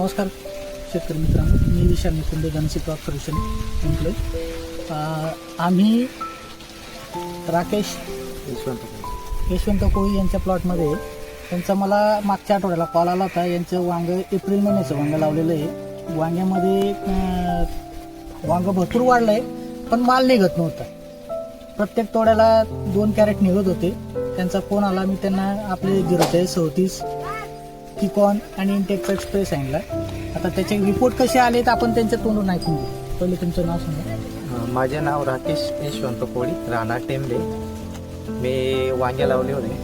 नमस्कार शेतकरी मित्रांनो मी विशाल निकुंद जनसी क्रॉप सोल्युशन म्हटलं आम्ही राकेश यशवंत कोळी. यांच्या प्लॉटमध्ये त्यांचा मला मागच्या आठवड्याला कॉल आला होता. यांचं वांग एप्रिल महिन्याचं वांग लावलेलं आहे. वांग्यामध्ये वांग भरपूर वाढलं आहे पण माल निघत नव्हता. प्रत्येक तोड्याला दोन कॅरेट निघत होते. त्यांचा फोन आला. मी त्यांना आपले झिरो चाळीस चौतीस किकॉन आणि इंटेक्सचा एक्सप्रेस आणला आता त्याचे रिपोर्ट कसे आले तर आपण त्यांच्या तोंडून ऐकून घेऊ. पहिले तुमचं नाव सांगा. माझे नाव राकेश यशवंत कोळी राणा टेंबे. मी वांगे लावले होते.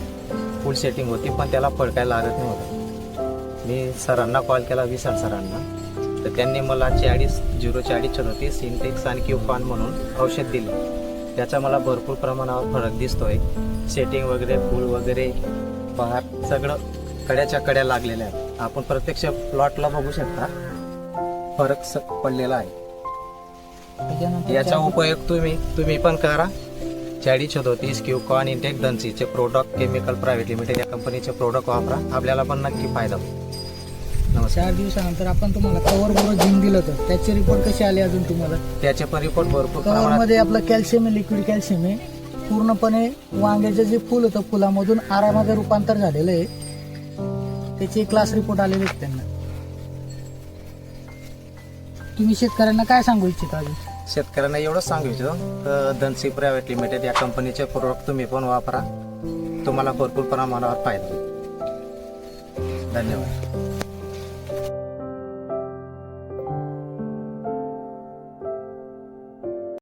फुल सेटिंग होती पण त्याला फडकायला लागत नव्हतं. मी सरांना कॉल केला विशाल सरांना. तर त्यांनी मला चाळीस झिरो चाळीस होती सिंटेक्स आणि क्यूकॉन म्हणून औषध दिलं. त्याचा मला भरपूर प्रमाणावर फरक दिसतोय. सेटिंग वगैरे फूल वगैरे पहार सगळं कड्याच्या कड्या लागलेल्या आहेत. आपण प्रत्यक्ष प्लॉटला बघू शकता. फरक पडलेला आहे. याचा उपयोग तुम्ही तुम्ही पण करा. चाळीस छदोतीस क्यूकॉन इंटेक दन्सीचे प्रोडक्ट केमिकल प्रायव्हेट लिमिटेड या कंपनीचे प्रोडक्ट वापरा. आपल्याला पण नक्की फायदा होईल. चार दिवसानंतर आपण तुम्हाला कव्हर बरोबर जिम दिलं तर त्याचे रिपोर्ट कसे आले अजून तुम्हाला? त्याचे पण रिपोर्ट भरपूर कव्हर प्रमाणात मध्ये आपलं कॅल्शियम आहे लिक्विड कॅल्शियम आहे. पूर्णपणे वांग्याचं जे फुल होतं फुलामधून आरामध्ये रूपांतर झालेलं आहे. त्याचे क्लास रिपोर्ट आलेले आहेत त्यांना. तुम्ही शेतकऱ्यांना काय सांगू इच्छिता अजून? शेतकऱ्यांना एवढंच सांगू इच्छितो तर दन्सी प्रायव्हेट लिमिटेड या कंपनीचे प्रोडक्ट तुम्ही पण वापरा. तुम्हाला भरपूर प्रमाणावर फायदा धन्यवाद.